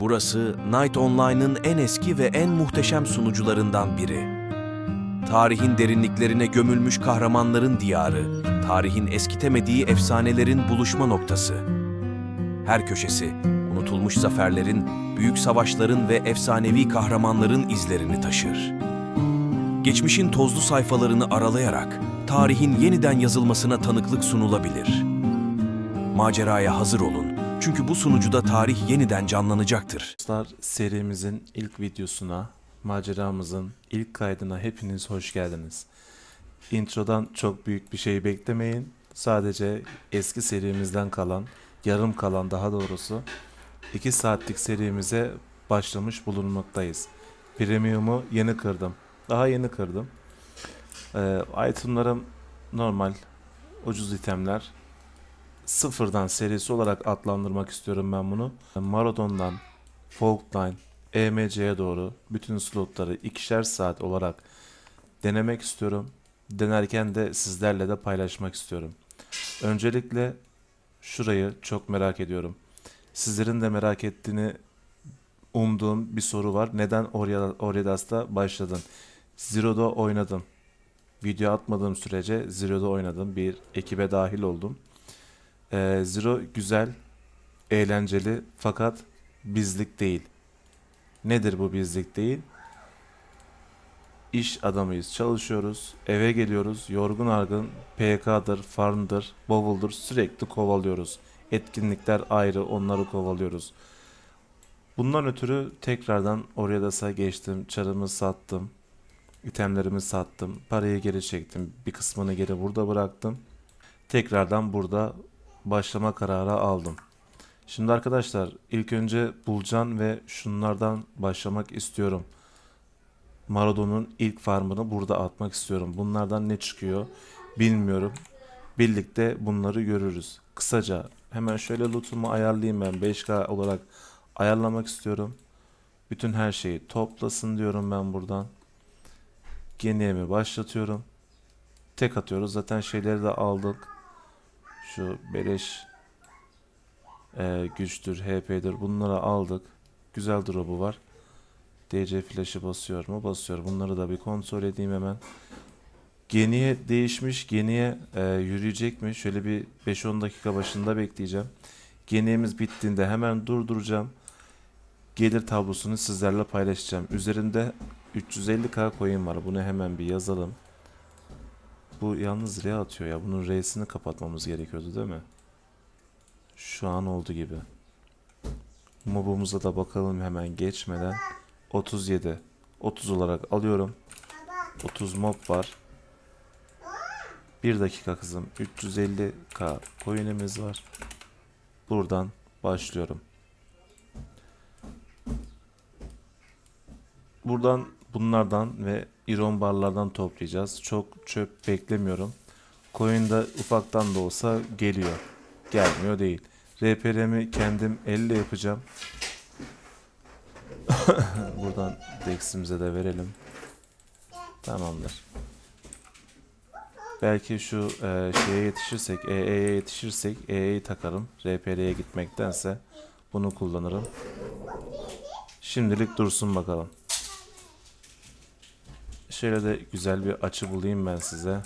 Burası Night Online'ın en eski ve en muhteşem sunucularından biri. Tarihin derinliklerine gömülmüş kahramanların diyarı, tarihin eskitemediği efsanelerin buluşma noktası. Her köşesi unutulmuş zaferlerin, büyük savaşların ve efsanevi kahramanların izlerini taşır. Geçmişin tozlu sayfalarını aralayarak tarihin yeniden yazılmasına tanıklık sunulabilir. Maceraya hazır olun. Çünkü bu sunucuda tarih yeniden canlanacaktır. Dostlar serimizin ilk videosuna, maceramızın ilk kaydına hepiniz hoş geldiniz. Introdan çok büyük bir şey beklemeyin. Sadece eski serimizden kalan, yarım kalan daha doğrusu 2 saatlik serimize başlamış bulunmaktayız. Premium'u yeni kırdım. Daha yeni kırdım. Ee, itemlarım normal, ucuz itemler sıfırdan serisi olarak adlandırmak istiyorum ben bunu. Marathon'dan Folkline, EMC'ye doğru bütün slotları ikişer saat olarak denemek istiyorum. Denerken de sizlerle de paylaşmak istiyorum. Öncelikle şurayı çok merak ediyorum. Sizlerin de merak ettiğini umduğum bir soru var. Neden Orya- Oryadas'ta başladın? Zero'da oynadım. Video atmadığım sürece Zero'da oynadım. Bir ekibe dahil oldum. Ee, Zero güzel, eğlenceli fakat bizlik değil. Nedir bu bizlik değil? İş adamıyız, çalışıyoruz, eve geliyoruz, yorgun argın, PK'dır, farmdır, bavuldur sürekli kovalıyoruz. Etkinlikler ayrı, onları kovalıyoruz. Bundan ötürü tekrardan Oryadas'a geçtim, çarımı sattım, itemlerimi sattım, parayı geri çektim, bir kısmını geri burada bıraktım. Tekrardan burada başlama kararı aldım. Şimdi arkadaşlar ilk önce Bulcan ve şunlardan başlamak istiyorum. Maradon'un ilk farmını burada atmak istiyorum. Bunlardan ne çıkıyor bilmiyorum. Birlikte bunları görürüz. Kısaca hemen şöyle lootumu ayarlayayım ben 5K olarak ayarlamak istiyorum. Bütün her şeyi toplasın diyorum ben buradan. Geniye başlatıyorum. Tek atıyoruz. Zaten şeyleri de aldık. Şu beleş e, güçtür, HP'dir bunları aldık. Güzel drop'u var. DC flash'ı basıyor mu? Basıyor. Bunları da bir kontrol edeyim hemen. Geniye değişmiş. Geniye e, yürüyecek mi? Şöyle bir 5-10 dakika başında bekleyeceğim. Geniyemiz bittiğinde hemen durduracağım. Gelir tablosunu sizlerle paylaşacağım. Üzerinde 350k coin var. Bunu hemen bir yazalım. Bu yalnız R atıyor ya. Bunun R'sini kapatmamız gerekiyordu değil mi? Şu an oldu gibi. Mobumuza da bakalım hemen geçmeden. 37. 30 olarak alıyorum. 30 mob var. 1 dakika kızım. 350k coin'imiz var. Buradan başlıyorum. Buradan bunlardan ve iron barlardan toplayacağız. Çok çöp beklemiyorum. Coin da ufaktan da olsa geliyor. Gelmiyor değil. RPR'mi kendim elle yapacağım. Buradan Dex'imize de verelim. Tamamdır. Belki şu e, şeye yetişirsek, EE'ye yetişirsek EE'yi takarım. RPR'ye gitmektense bunu kullanırım. Şimdilik dursun bakalım. Şöyle de güzel bir açı bulayım ben size.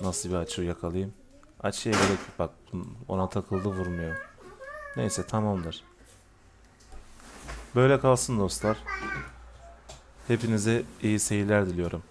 Nasıl bir açı yakalayayım? Açıya gerek. Bak ona takıldı vurmuyor. Neyse tamamdır. Böyle kalsın dostlar. Hepinize iyi seyirler diliyorum.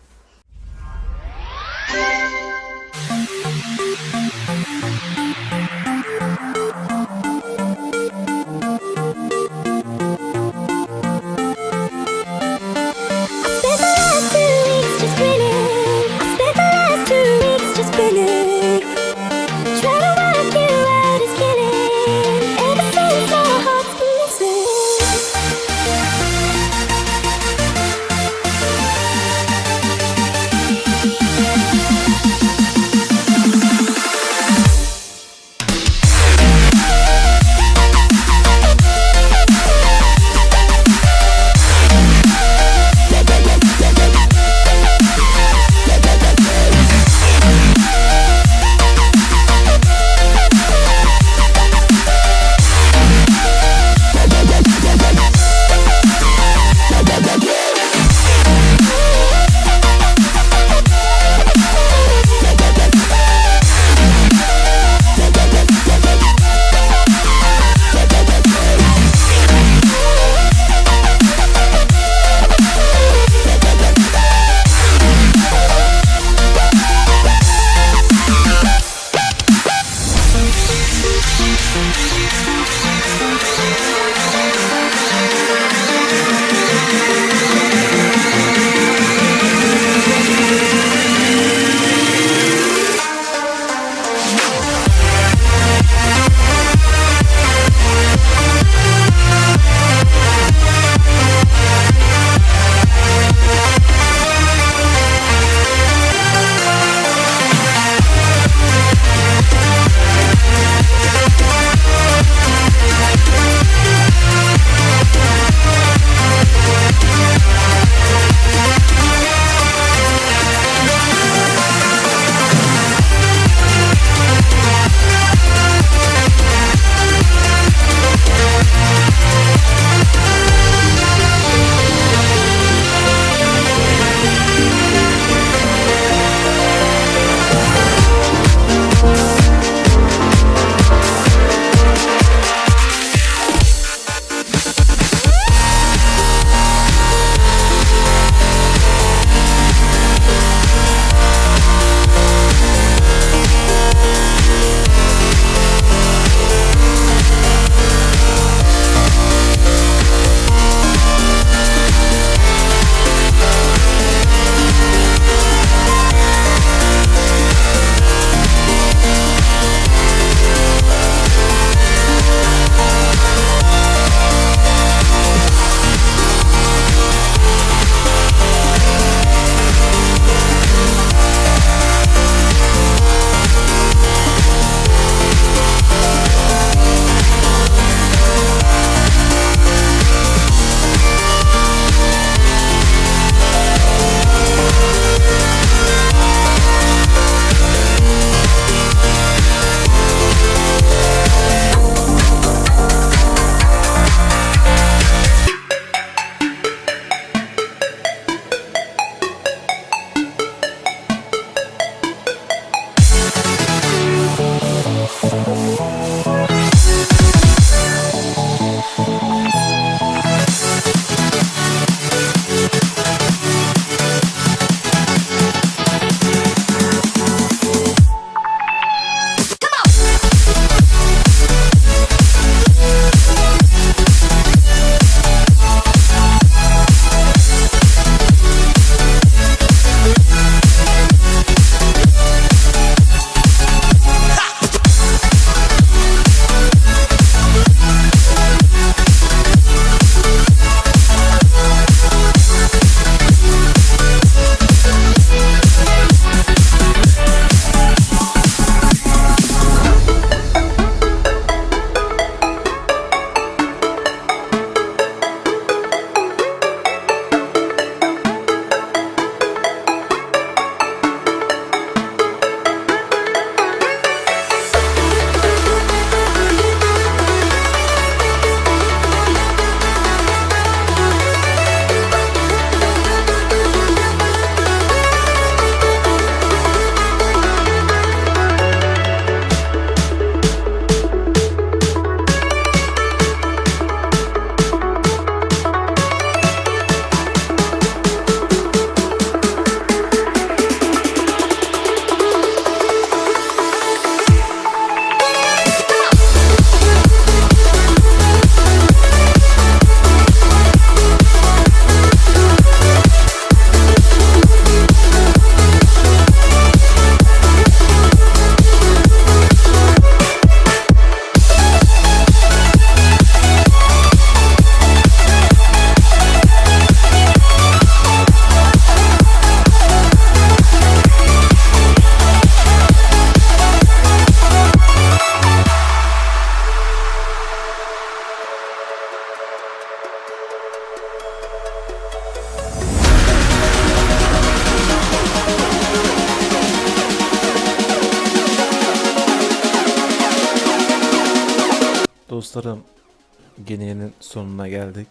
Geniye'nin sonuna geldik.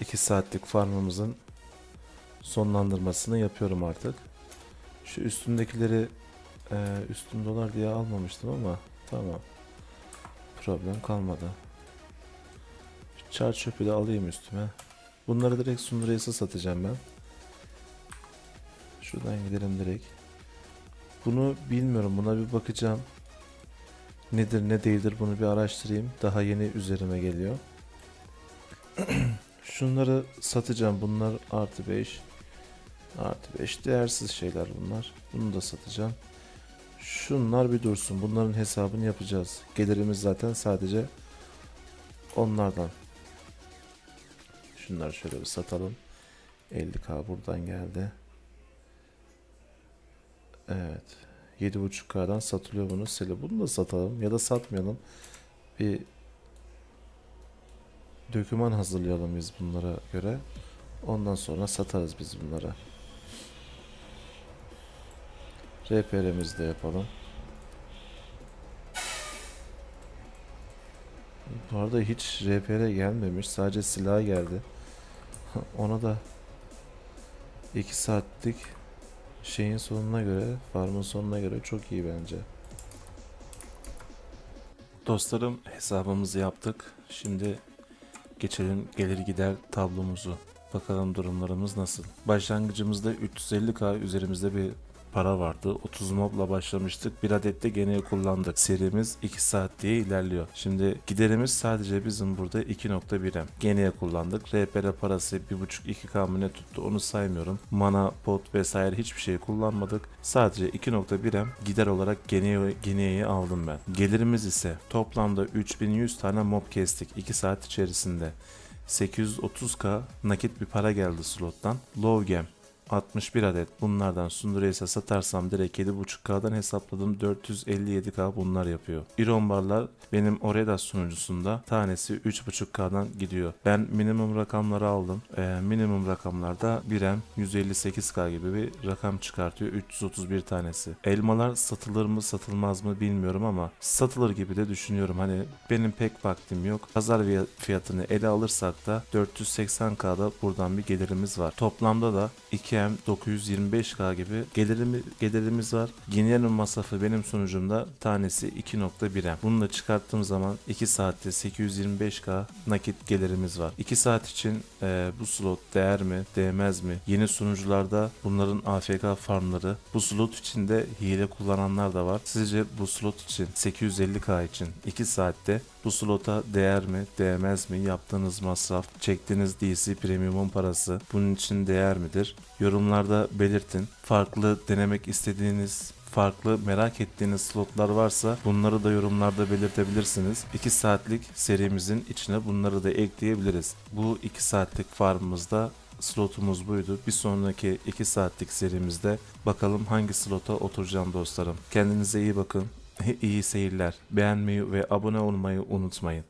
2 saatlik farmımızın sonlandırmasını yapıyorum artık. Şu üstündekileri e, üstüm dolar diye almamıştım ama tamam. Problem kalmadı. Şu çar çöpü de alayım üstüme. Bunları direkt Sundurayas'a satacağım ben. Şuradan gidelim direkt. Bunu bilmiyorum. Buna bir bakacağım. Nedir ne değildir bunu bir araştırayım. Daha yeni üzerime geliyor. Şunları satacağım. Bunlar artı 5. Artı 5 değersiz şeyler bunlar. Bunu da satacağım. Şunlar bir dursun. Bunların hesabını yapacağız. Gelirimiz zaten sadece onlardan. Şunları şöyle bir satalım. 50k buradan geldi. Evet. 7.5K'dan satılıyor bunu. Sile bunu da satalım ya da satmayalım. Bir döküman hazırlayalım biz bunlara göre. Ondan sonra satarız biz bunlara. RPR'imizi de yapalım. Bu arada hiç RPR gelmemiş. Sadece silah geldi. Ona da 2 saatlik şeyin sonuna göre, farmın sonuna göre çok iyi bence. Dostlarım hesabımızı yaptık. Şimdi geçelim gelir gider tablomuzu. Bakalım durumlarımız nasıl. Başlangıcımızda 350k üzerimizde bir para vardı. 30 mobla başlamıştık. Bir adet de gene kullandık. Serimiz 2 saat diye ilerliyor. Şimdi giderimiz sadece bizim burada 2.1M. Geneye kullandık. RPR parası 1.5-2K mı ne tuttu onu saymıyorum. Mana, pot vesaire hiçbir şey kullanmadık. Sadece 2.1M gider olarak geneyeyi aldım ben. Gelirimiz ise toplamda 3100 tane mob kestik 2 saat içerisinde. 830k nakit bir para geldi slottan. Low gem 61 adet bunlardan Sunduraysa satarsam direkt 7.5K'dan hesapladım 457K bunlar yapıyor. Iron barlar benim Oredas sunucusunda tanesi 3.5K'dan gidiyor. Ben minimum rakamları aldım. Ee, minimum rakamlarda 1M 158K gibi bir rakam çıkartıyor 331 tanesi. Elmalar satılır mı satılmaz mı bilmiyorum ama satılır gibi de düşünüyorum. Hani benim pek vaktim yok. Pazar fiya- fiyatını ele alırsak da 480K'da buradan bir gelirimiz var. Toplamda da 2M 925K gibi gelirimi, gelirimiz var. Ginea'nın masrafı benim sunucumda tanesi 2.1M. Bunu da çıkarttığım zaman 2 saatte 825K nakit gelirimiz var. 2 saat için e, bu slot değer mi, değmez mi? Yeni sunucularda bunların AFK farmları, bu slot için de hile kullananlar da var. Sizce bu slot için 850K için 2 saatte bu slota değer mi, değmez mi? Yaptığınız masraf, çektiğiniz DC premium'un parası bunun için değer midir? Yorumlarda belirtin. Farklı denemek istediğiniz farklı merak ettiğiniz slotlar varsa bunları da yorumlarda belirtebilirsiniz. 2 saatlik serimizin içine bunları da ekleyebiliriz. Bu 2 saatlik farmımızda slotumuz buydu. Bir sonraki 2 saatlik serimizde bakalım hangi slota oturacağım dostlarım. Kendinize iyi bakın. İyi seyirler. Beğenmeyi ve abone olmayı unutmayın.